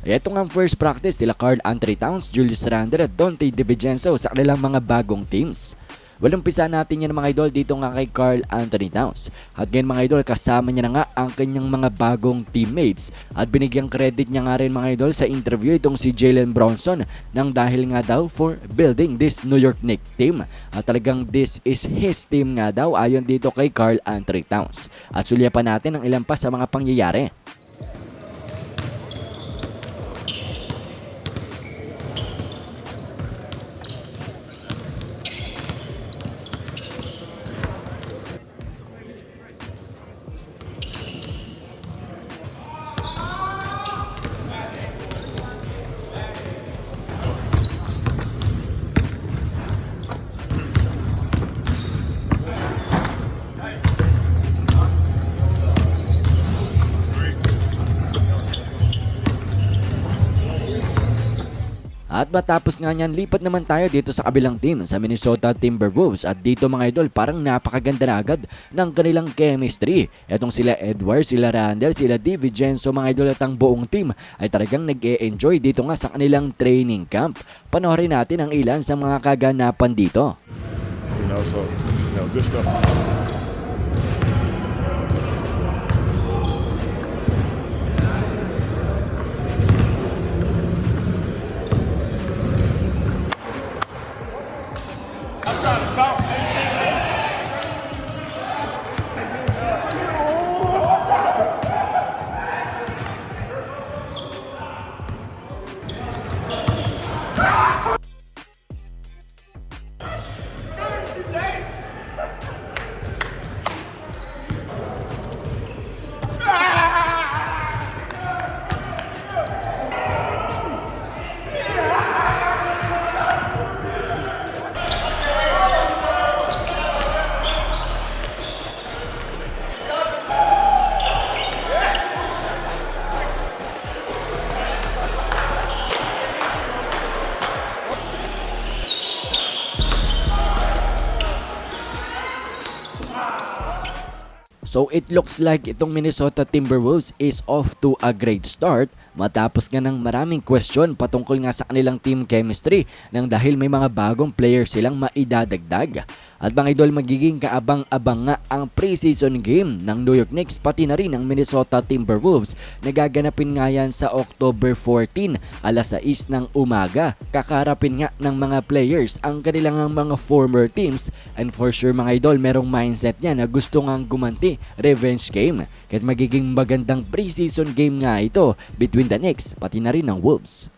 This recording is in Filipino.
Ito nga ang first practice nila Carl Anthony Towns, Julius Randle at Dante DiVincenzo sa kanilang mga bagong teams. Walumpisa natin yan mga idol dito nga kay Carl Anthony Towns. At ngayon mga idol kasama niya na nga ang kanyang mga bagong teammates. At binigyang credit niya nga rin mga idol sa interview itong si Jalen Bronson nang dahil nga daw for building this New York Knicks team. At talagang this is his team nga daw ayon dito kay Carl Anthony Towns. At sulyapan natin ang ilan pa sa mga pangyayari. At matapos nga niyan, lipat naman tayo dito sa kabilang team sa Minnesota Timberwolves. At dito mga idol, parang napakaganda na agad ng kanilang chemistry. Etong sila Edwards, sila Randall, sila DiVincenzo, mga idol at ang buong team ay talagang nag-e-enjoy dito nga sa kanilang training camp. Panoorin natin ang ilan sa mga kaganapan dito. You know, so you know, good stuff. 감사 합. So it looks like itong Minnesota Timberwolves is off to a great start matapos nga ng maraming question patungkol nga sa kanilang team chemistry nang dahil may mga bagong players silang maidadagdag. At mga idol magiging kaabang-abang nga ang preseason game ng New York Knicks pati na rin ng Minnesota Timberwolves na gaganapin nga yan sa October 14 alas 6 ng umaga. Kakarapin nga ng mga players ang kanilang mga former teams and for sure mga idol merong mindset niya na gusto nga gumanti revenge game. Kahit magiging magandang preseason game nga ito between the Knicks pati na rin ng Wolves.